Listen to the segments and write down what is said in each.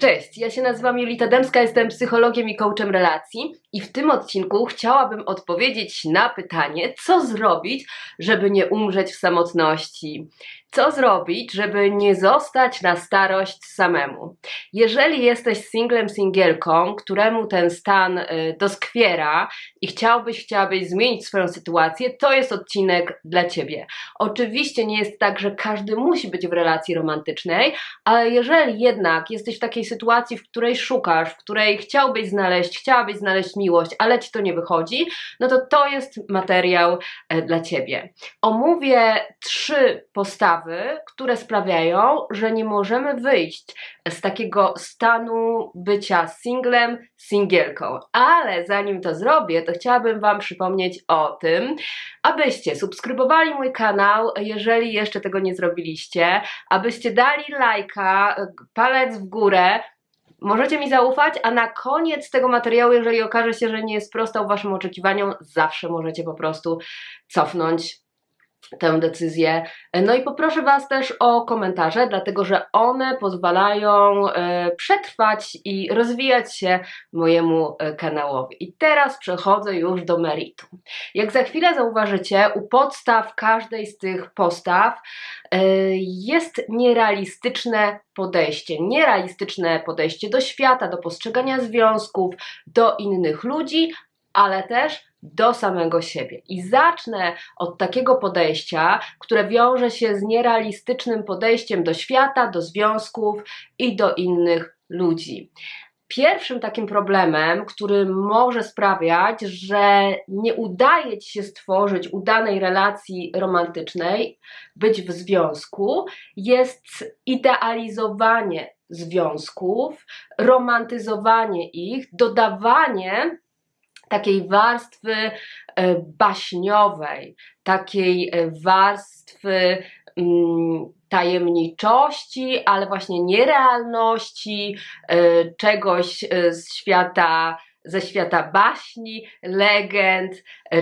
Cześć, ja się nazywam Julita Dębska, jestem psychologiem i coachem relacji i w tym odcinku chciałabym odpowiedzieć na pytanie, co zrobić, żeby nie umrzeć w samotności. Co zrobić, żeby nie zostać na starość samemu? Jeżeli jesteś singlem, singielką, któremu ten stan y, doskwiera i chciałbyś, chciałabyś zmienić swoją sytuację, to jest odcinek dla Ciebie. Oczywiście nie jest tak, że każdy musi być w relacji romantycznej, ale jeżeli jednak jesteś w takiej sytuacji, w której szukasz, w której chciałbyś znaleźć, chciałabyś znaleźć miłość, ale Ci to nie wychodzi, no to to jest materiał e, dla Ciebie. Omówię trzy postawy, które sprawiają, że nie możemy wyjść z takiego stanu bycia singlem, singielką. Ale zanim to zrobię, to chciałabym Wam przypomnieć o tym, abyście subskrybowali mój kanał, jeżeli jeszcze tego nie zrobiliście, abyście dali lajka, palec w górę, Możecie mi zaufać, a na koniec tego materiału, jeżeli okaże się, że nie sprostał Waszym oczekiwaniom, zawsze możecie po prostu cofnąć tę decyzję. No i poproszę Was też o komentarze, dlatego że one pozwalają e, przetrwać i rozwijać się mojemu e, kanałowi. I teraz przechodzę już do meritum. Jak za chwilę zauważycie, u podstaw każdej z tych postaw e, jest nierealistyczne podejście. Nierealistyczne podejście do świata, do postrzegania związków, do innych ludzi, ale też do samego siebie. I zacznę od takiego podejścia, które wiąże się z nierealistycznym podejściem do świata, do związków i do innych ludzi. Pierwszym takim problemem, który może sprawiać, że nie udaje ci się stworzyć udanej relacji romantycznej, być w związku, jest idealizowanie związków, romantyzowanie ich, dodawanie takiej warstwy e, baśniowej, takiej e, warstwy mm, tajemniczości, ale właśnie nierealności, e, czegoś z świata, ze świata baśni, legend,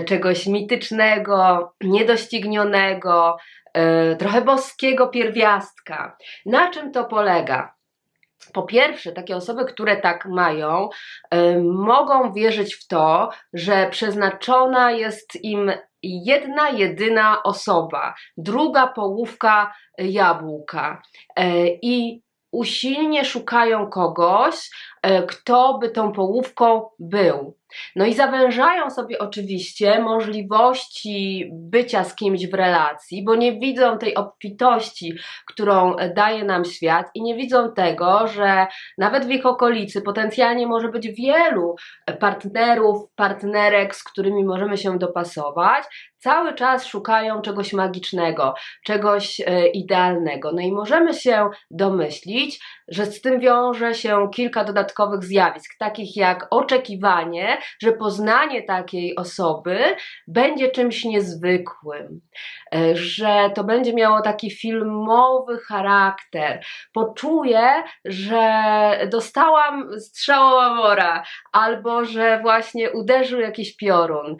czegoś mitycznego, niedoścignionego, trochę boskiego pierwiastka. Na czym to polega? Po pierwsze, takie osoby, które tak mają, y, mogą wierzyć w to, że przeznaczona jest im jedna, jedyna osoba, druga połówka jabłka. Y, I usilnie szukają kogoś, kto by tą połówką był. No i zawężają sobie oczywiście możliwości bycia z kimś w relacji, bo nie widzą tej obfitości, którą daje nam świat i nie widzą tego, że nawet w ich okolicy potencjalnie może być wielu partnerów, partnerek, z którymi możemy się dopasować, cały czas szukają czegoś magicznego, czegoś e, idealnego. No i możemy się domyślić, że z tym wiąże się kilka dodatkowych zjawisk, takich jak oczekiwanie, że poznanie takiej osoby będzie czymś niezwykłym, e, że to będzie miało taki filmowy charakter. Poczuję, że dostałam strzału Amora, albo że właśnie uderzył jakiś piorun.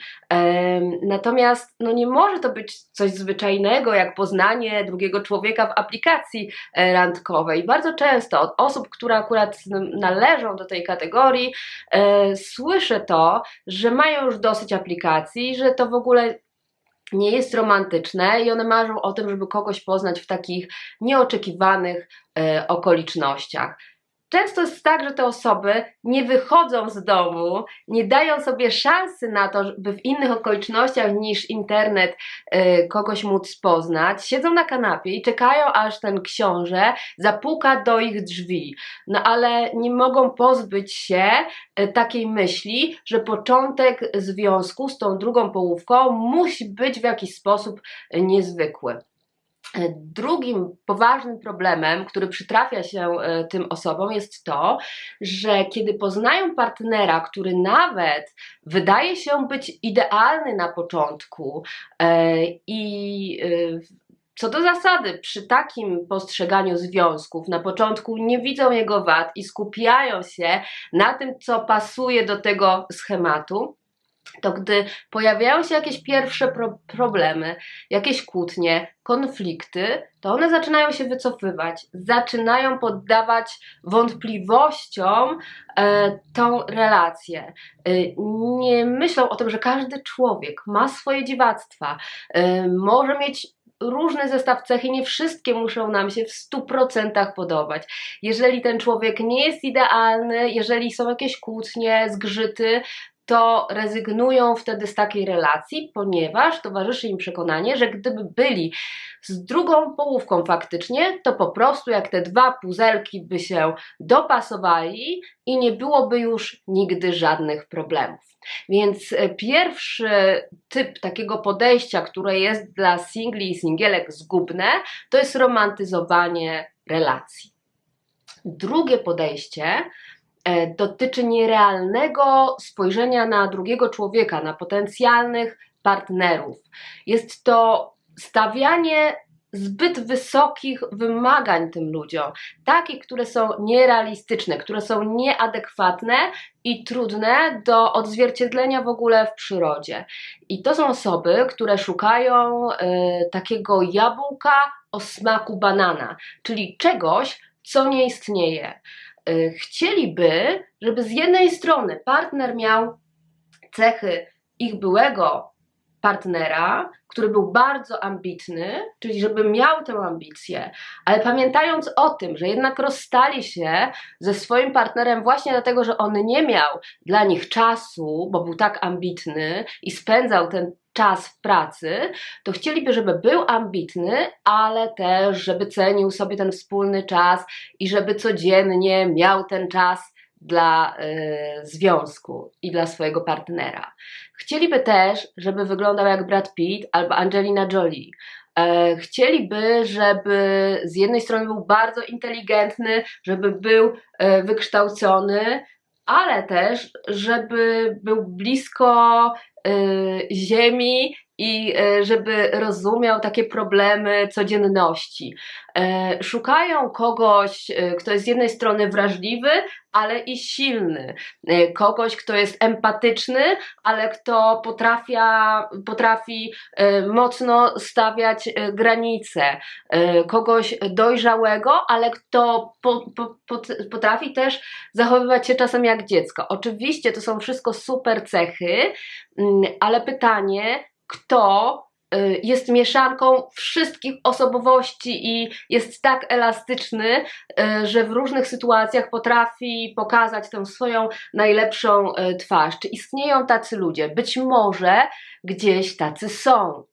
Natomiast no nie może to być coś zwyczajnego, jak poznanie drugiego człowieka w aplikacji e, randkowej. Bardzo często od osób, które akurat należą do tej kategorii, e, słyszę to, że mają już dosyć aplikacji, że to w ogóle nie jest romantyczne i one marzą o tym, żeby kogoś poznać w takich nieoczekiwanych e, okolicznościach. Często jest tak, że te osoby nie wychodzą z domu, nie dają sobie szansy na to, by w innych okolicznościach niż internet y, kogoś móc poznać. Siedzą na kanapie i czekają, aż ten książę zapuka do ich drzwi. No ale nie mogą pozbyć się y, takiej myśli, że początek związku z tą drugą połówką musi być w jakiś sposób y, niezwykły. Drugim poważnym problemem, który przytrafia się e, tym osobom, jest to, że kiedy poznają partnera, który nawet wydaje się być idealny na początku e, i e, co do zasady, przy takim postrzeganiu związków, na początku nie widzą jego wad i skupiają się na tym, co pasuje do tego schematu, to gdy pojawiają się jakieś pierwsze pro problemy, jakieś kłótnie, konflikty, to one zaczynają się wycofywać, zaczynają poddawać wątpliwościom e, tą relację. E, nie myślą o tym, że każdy człowiek ma swoje dziwactwa, e, może mieć różny zestaw cech i nie wszystkie muszą nam się w 100% podobać. Jeżeli ten człowiek nie jest idealny, jeżeli są jakieś kłótnie, zgrzyty, to rezygnują wtedy z takiej relacji, ponieważ towarzyszy im przekonanie, że gdyby byli z drugą połówką faktycznie, to po prostu jak te dwa puzelki by się dopasowali i nie byłoby już nigdy żadnych problemów. Więc e, pierwszy typ takiego podejścia, które jest dla singli i singielek zgubne, to jest romantyzowanie relacji. Drugie podejście dotyczy nierealnego spojrzenia na drugiego człowieka, na potencjalnych partnerów. Jest to stawianie zbyt wysokich wymagań tym ludziom, takich, które są nierealistyczne, które są nieadekwatne i trudne do odzwierciedlenia w ogóle w przyrodzie. I to są osoby, które szukają y, takiego jabłka o smaku banana, czyli czegoś, co nie istnieje. Y, chcieliby, żeby z jednej strony partner miał cechy ich byłego partnera, który był bardzo ambitny, czyli żeby miał tę ambicję, ale pamiętając o tym, że jednak rozstali się ze swoim partnerem właśnie dlatego, że on nie miał dla nich czasu, bo był tak ambitny i spędzał ten czas w pracy, to chcieliby, żeby był ambitny, ale też, żeby cenił sobie ten wspólny czas i żeby codziennie miał ten czas dla y, związku i dla swojego partnera. Chcieliby też, żeby wyglądał jak Brad Pitt albo Angelina Jolie. E, chcieliby, żeby z jednej strony był bardzo inteligentny, żeby był e, wykształcony, ale też, żeby był blisko y, ziemi i e, żeby rozumiał takie problemy codzienności. E, szukają kogoś, e, kto jest z jednej strony wrażliwy, ale i silny. Kogoś, kto jest empatyczny, ale kto potrafia, potrafi mocno stawiać granice. Kogoś dojrzałego, ale kto po, po, potrafi też zachowywać się czasem jak dziecko. Oczywiście to są wszystko super cechy, mm, ale pytanie, kto y, jest mieszanką wszystkich osobowości i jest tak elastyczny, y, że w różnych sytuacjach potrafi pokazać tę swoją najlepszą y, twarz. Czy istnieją tacy ludzie? Być może gdzieś tacy są.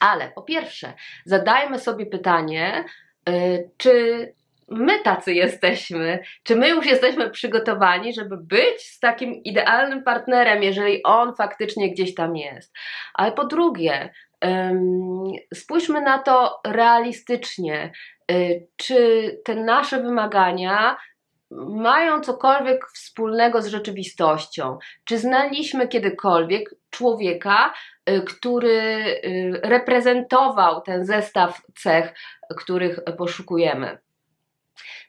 Ale po pierwsze, zadajmy sobie pytanie, czy my tacy jesteśmy? Czy my już jesteśmy przygotowani, żeby być z takim idealnym partnerem, jeżeli on faktycznie gdzieś tam jest? Ale po drugie, spójrzmy na to realistycznie. Y, czy te nasze wymagania mają cokolwiek wspólnego z rzeczywistością? Czy znaliśmy kiedykolwiek człowieka, y, który y, reprezentował ten zestaw cech, których poszukujemy?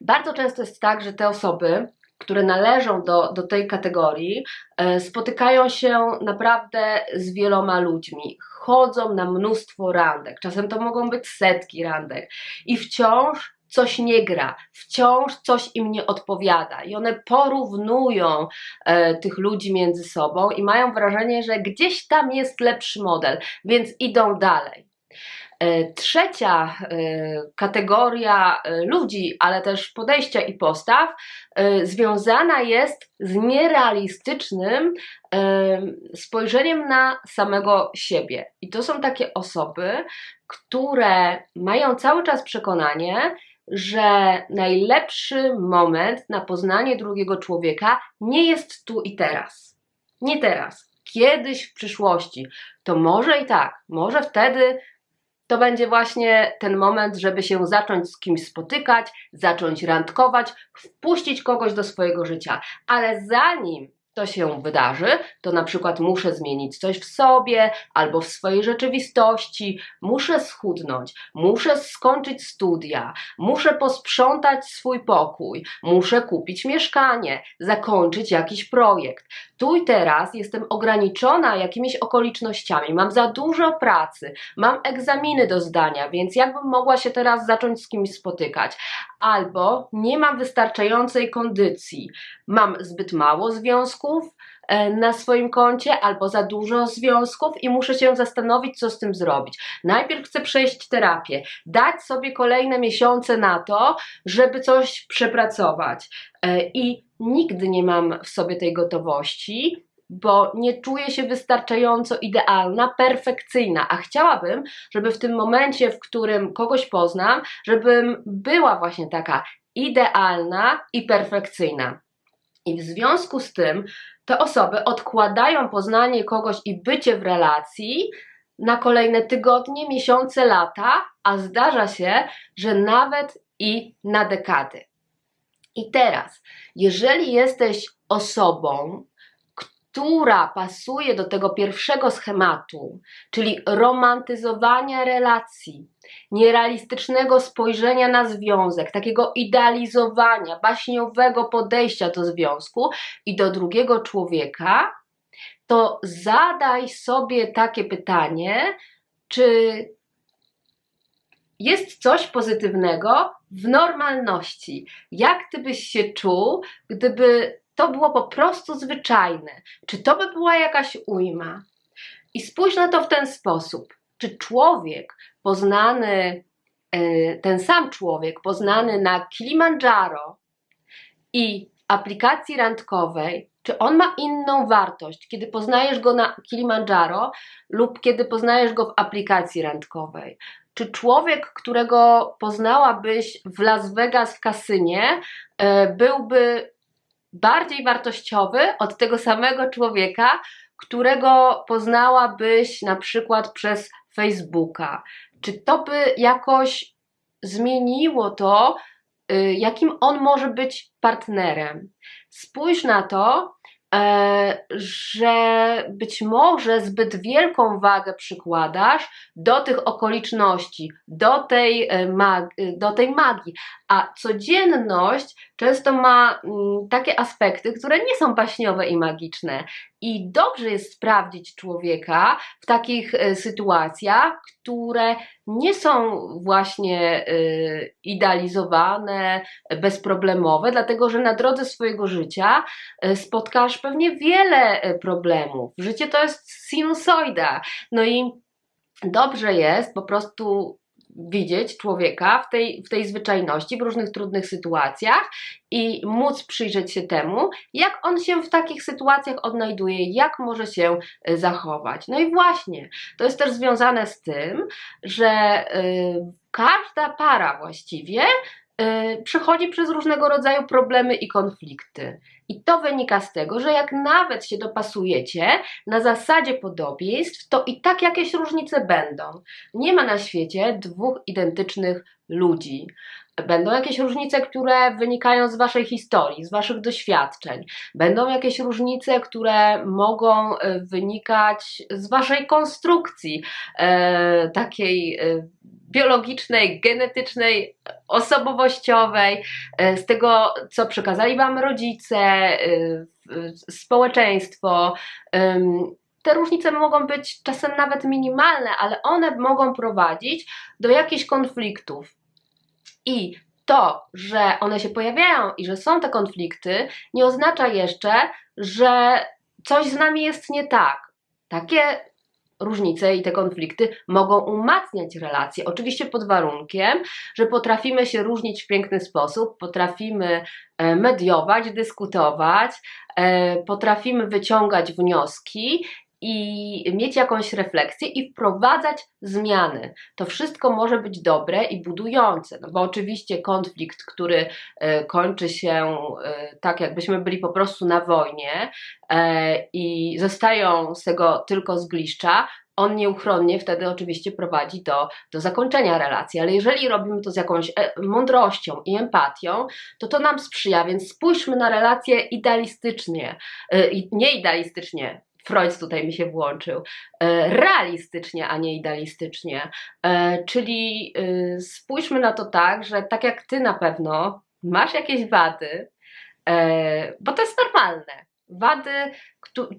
Bardzo często jest tak, że te osoby, które należą do, do tej kategorii, e, spotykają się naprawdę z wieloma ludźmi, chodzą na mnóstwo randek, czasem to mogą być setki randek. I wciąż coś nie gra, wciąż coś im nie odpowiada. I one porównują e, tych ludzi między sobą i mają wrażenie, że gdzieś tam jest lepszy model, więc idą dalej. E, trzecia e, kategoria e, ludzi, ale też podejścia i postaw związana jest z nierealistycznym spojrzeniem na samego siebie. I to są takie osoby, które mają cały czas przekonanie, że najlepszy moment na poznanie drugiego człowieka nie jest tu i teraz. Nie teraz. Kiedyś w przyszłości. To może i tak, może wtedy to będzie właśnie ten moment, żeby się zacząć z kimś spotykać, zacząć randkować, wpuścić kogoś do swojego życia. Ale zanim to się wydarzy, to na przykład muszę zmienić coś w sobie albo w swojej rzeczywistości, muszę schudnąć, muszę skończyć studia, muszę posprzątać swój pokój, muszę kupić mieszkanie, zakończyć jakiś projekt. Tu i teraz jestem ograniczona jakimiś okolicznościami, mam za dużo pracy, mam egzaminy do zdania, więc jakbym mogła się teraz zacząć z kimś spotykać, albo nie mam wystarczającej kondycji, mam zbyt mało związków e, na swoim koncie, albo za dużo związków i muszę się zastanowić, co z tym zrobić. Najpierw chcę przejść terapię, dać sobie kolejne miesiące na to, żeby coś przepracować. E, I nigdy nie mam w sobie tej gotowości, bo nie czuję się wystarczająco idealna, perfekcyjna, a chciałabym, żeby w tym momencie, w którym kogoś poznam, żebym była właśnie taka idealna i perfekcyjna. I w związku z tym te osoby odkładają poznanie kogoś i bycie w relacji na kolejne tygodnie, miesiące, lata, a zdarza się, że nawet i na dekady. I teraz, jeżeli jesteś osobą, która pasuje do tego pierwszego schematu, czyli romantyzowania relacji, nierealistycznego spojrzenia na związek, takiego idealizowania, baśniowego podejścia do związku i do drugiego człowieka, to zadaj sobie takie pytanie, czy jest coś pozytywnego w normalności. Jak ty byś się czuł, gdyby to było po prostu zwyczajne? Czy to by była jakaś ujma? I spójrz na to w ten sposób. Czy człowiek poznany, e, ten sam człowiek poznany na Kilimandżaro i aplikacji randkowej, czy on ma inną wartość, kiedy poznajesz go na Kilimandżaro lub kiedy poznajesz go w aplikacji randkowej? Czy człowiek, którego poznałabyś w Las Vegas w kasynie, e, byłby bardziej wartościowy od tego samego człowieka, którego poznałabyś na przykład przez Facebooka? Czy to by jakoś zmieniło to, y, jakim on może być partnerem? Spójrz na to, E, że być może zbyt wielką wagę przykładasz do tych okoliczności, do tej, e, magii, do tej magii, a codzienność często ma mm, takie aspekty, które nie są baśniowe i magiczne. I dobrze jest sprawdzić człowieka w takich e, sytuacjach, które nie są właśnie idealizowane, bezproblemowe, dlatego że na drodze swojego życia spotkasz pewnie wiele e, problemów. Życie to jest sinusoida. No i dobrze jest po prostu widzieć człowieka w tej, w tej zwyczajności, w różnych trudnych sytuacjach i móc przyjrzeć się temu, jak on się w takich sytuacjach odnajduje, jak może się e, zachować. No i właśnie, to jest też związane z tym, że y, każda para właściwie y, przechodzi przez różnego rodzaju problemy i konflikty. I to wynika z tego, że jak nawet się dopasujecie na zasadzie podobieństw, to i tak jakieś różnice będą. Nie ma na świecie dwóch identycznych ludzi. Będą jakieś różnice, które wynikają z Waszej historii, z Waszych doświadczeń. Będą jakieś różnice, które mogą e, wynikać z Waszej konstrukcji, e, takiej e, biologicznej, genetycznej, osobowościowej, e, z tego, co przekazali Wam rodzice, e, społeczeństwo. Te różnice mogą być czasem nawet minimalne, ale one mogą prowadzić do jakichś konfliktów. I to, że one się pojawiają i że są te konflikty, nie oznacza jeszcze, że coś z nami jest nie tak. Takie różnice i te konflikty mogą umacniać relacje. Oczywiście pod warunkiem, że potrafimy się różnić w piękny sposób, potrafimy e, mediować, dyskutować, e, potrafimy wyciągać wnioski i mieć jakąś refleksję i wprowadzać zmiany. To wszystko może być dobre i budujące, no bo oczywiście konflikt, który e, kończy się e, tak, jakbyśmy byli po prostu na wojnie e, i zostają z tego tylko zgliszcza, on nieuchronnie wtedy oczywiście prowadzi do, do zakończenia relacji, ale jeżeli robimy to z jakąś mądrością i empatią, to to nam sprzyja, więc spójrzmy na relacje idealistycznie, nie idealistycznie, Freud tutaj mi się włączył, e, realistycznie, a nie idealistycznie. Czyli spójrzmy na to tak, że tak jak ty na pewno masz jakieś wady, bo to jest normalne wady,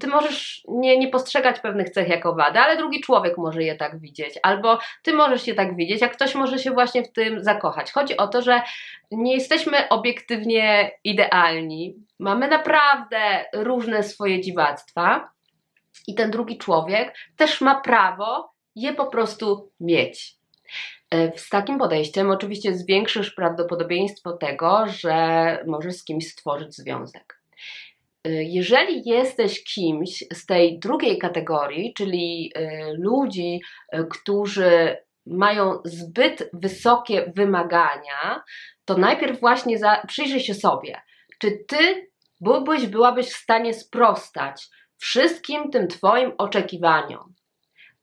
ty możesz nie, nie postrzegać pewnych cech jako wady, ale drugi człowiek może je tak widzieć, albo ty możesz je tak widzieć, a ktoś może się właśnie w tym zakochać. Chodzi o to, że nie jesteśmy obiektywnie idealni, mamy naprawdę różne swoje dziwactwa i ten drugi człowiek też ma prawo je po prostu mieć. E, z takim podejściem oczywiście zwiększysz prawdopodobieństwo tego, że możesz z kimś stworzyć związek. Y, jeżeli jesteś kimś z tej drugiej kategorii, czyli y, ludzi, którzy mają zbyt wysokie wymagania, to najpierw właśnie przyjrzyj się sobie, czy ty byłbyś, byłabyś w stanie sprostać wszystkim tym Twoim oczekiwaniom.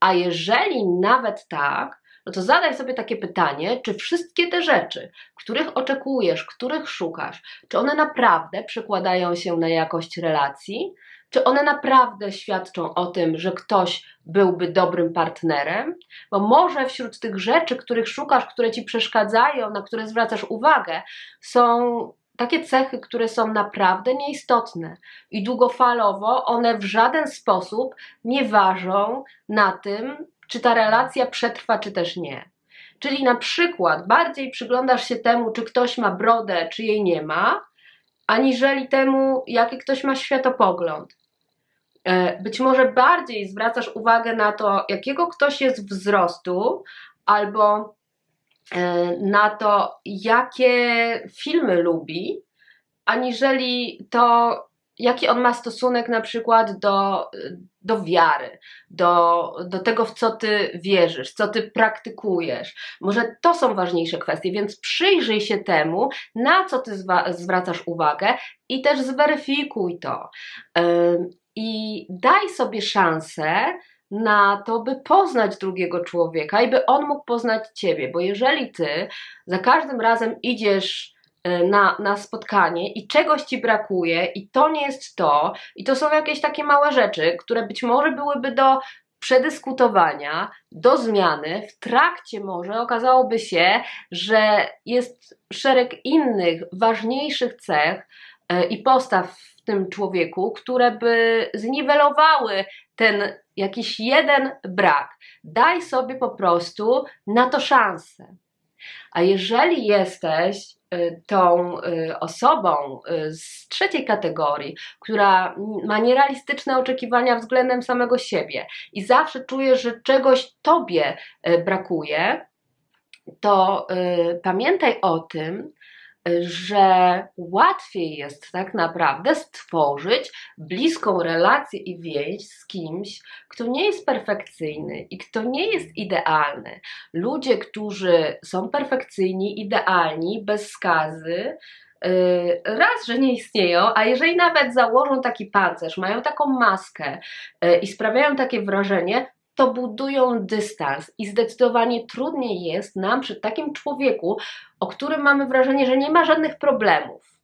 A jeżeli nawet tak, no to zadaj sobie takie pytanie, czy wszystkie te rzeczy, których oczekujesz, których szukasz, czy one naprawdę przekładają się na jakość relacji? Czy one naprawdę świadczą o tym, że ktoś byłby dobrym partnerem? Bo może wśród tych rzeczy, których szukasz, które ci przeszkadzają, na które zwracasz uwagę, są takie cechy, które są naprawdę nieistotne i długofalowo one w żaden sposób nie ważą na tym, czy ta relacja przetrwa, czy też nie. Czyli na przykład bardziej przyglądasz się temu, czy ktoś ma brodę, czy jej nie ma, aniżeli temu, jaki ktoś ma światopogląd. E, być może bardziej zwracasz uwagę na to, jakiego ktoś jest wzrostu, albo na to, jakie filmy lubi, aniżeli to, jaki on ma stosunek na przykład do, do wiary, do, do tego, w co ty wierzysz, co ty praktykujesz. Może to są ważniejsze kwestie, więc przyjrzyj się temu, na co ty zwracasz uwagę i też zweryfikuj to. I daj sobie szansę na to, by poznać drugiego człowieka i by on mógł poznać ciebie, bo jeżeli ty za każdym razem idziesz E, na, na spotkanie i czegoś ci brakuje, i to nie jest to, i to są jakieś takie małe rzeczy, które być może byłyby do przedyskutowania, do zmiany, w trakcie może okazałoby się, że jest szereg innych, ważniejszych cech e, i postaw tym człowieku, które by zniwelowały ten jakiś jeden brak. Daj sobie po prostu na to szansę. A jeżeli jesteś Y, tą y, osobą y, z trzeciej kategorii, która ma nierealistyczne oczekiwania względem samego siebie i zawsze czuje, że czegoś tobie brakuje, to pamiętaj o tym, że łatwiej jest tak naprawdę stworzyć bliską relację i więź z kimś, kto nie jest perfekcyjny i kto nie jest idealny. Ludzie, którzy są perfekcyjni, idealni, bez skazy, y, raz, że nie istnieją, a jeżeli nawet założą taki pancerz, mają taką maskę y, i sprawiają takie wrażenie, to budują dystans i zdecydowanie trudniej jest nam przy takim człowieku, o którym mamy wrażenie, że nie ma żadnych problemów,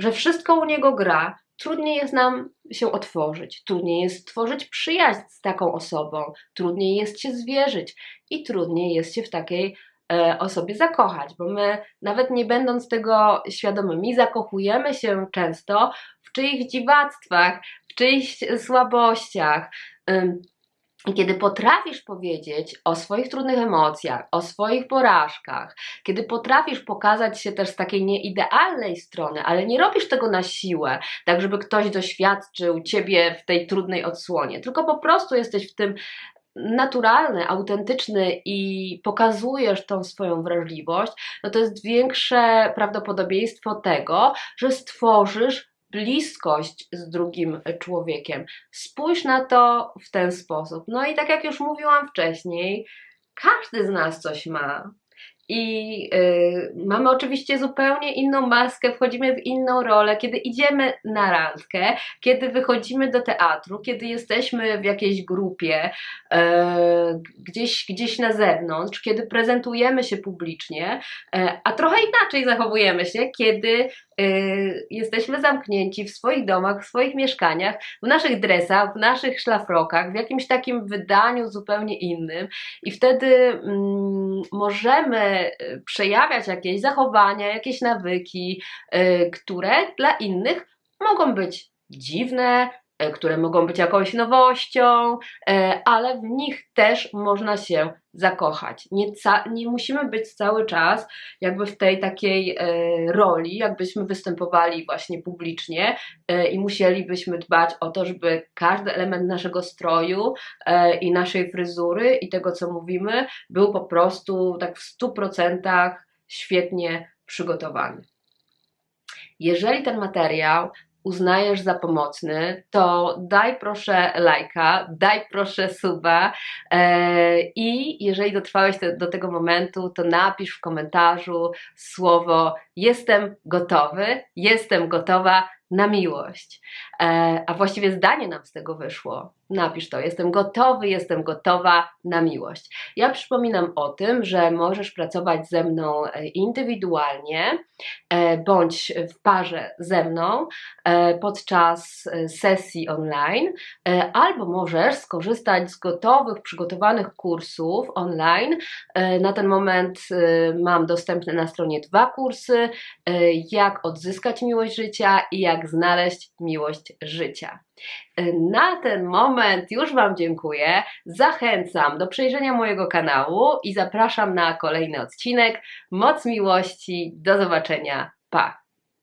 że wszystko u niego gra, trudniej jest nam się otworzyć, trudniej jest stworzyć przyjaźń z taką osobą, trudniej jest się zwierzyć i trudniej jest się w takiej e, osobie zakochać, bo my nawet nie będąc tego świadomymi, zakochujemy się często w czyichś dziwactwach, w czyichś słabościach. I kiedy potrafisz powiedzieć o swoich trudnych emocjach, o swoich porażkach, kiedy potrafisz pokazać się też z takiej nieidealnej strony, ale nie robisz tego na siłę, tak żeby ktoś doświadczył ciebie w tej trudnej odsłonie, tylko po prostu jesteś w tym naturalny, autentyczny i pokazujesz tą swoją wrażliwość, no to jest większe prawdopodobieństwo tego, że stworzysz bliskość z drugim człowiekiem. Spójrz na to w ten sposób. No i tak jak już mówiłam wcześniej, każdy z nas coś ma. I y, mamy oczywiście zupełnie inną maskę, wchodzimy w inną rolę, kiedy idziemy na randkę, kiedy wychodzimy do teatru, kiedy jesteśmy w jakiejś grupie, e, gdzieś, gdzieś na zewnątrz, kiedy prezentujemy się publicznie, e, a trochę inaczej zachowujemy się, kiedy jesteśmy zamknięci w swoich domach, w swoich mieszkaniach, w naszych dresach, w naszych szlafrokach, w jakimś takim wydaniu zupełnie innym. I wtedy mm, możemy przejawiać jakieś zachowania, jakieś nawyki, e, które dla innych mogą być dziwne, które mogą być jakąś nowością, e, ale w nich też można się zakochać. Nie, nie musimy być cały czas jakby w tej takiej e, roli, jakbyśmy występowali właśnie publicznie e, i musielibyśmy dbać o to, żeby każdy element naszego stroju e, i naszej fryzury i tego, co mówimy, był po prostu tak w 100% świetnie przygotowany. Jeżeli ten materiał uznajesz za pomocny, to daj proszę lajka, daj proszę suba e, i jeżeli dotrwałeś do, do tego momentu, to napisz w komentarzu słowo jestem gotowy, jestem gotowa na miłość. E, a właściwie zdanie nam z tego wyszło. Napisz to, jestem gotowy, jestem gotowa na miłość. Ja przypominam o tym, że możesz pracować ze mną e, indywidualnie e, bądź w parze ze mną e, podczas e, sesji online, e, albo możesz skorzystać z gotowych, przygotowanych kursów online. Na ten moment mam dostępne na stronie dwa kursy, jak odzyskać miłość życia i jak znaleźć miłość życia. E, Na ten moment już Wam dziękuję. Zachęcam do przejrzenia mojego kanału i zapraszam na kolejny odcinek. Moc miłości. Do zobaczenia. Pa!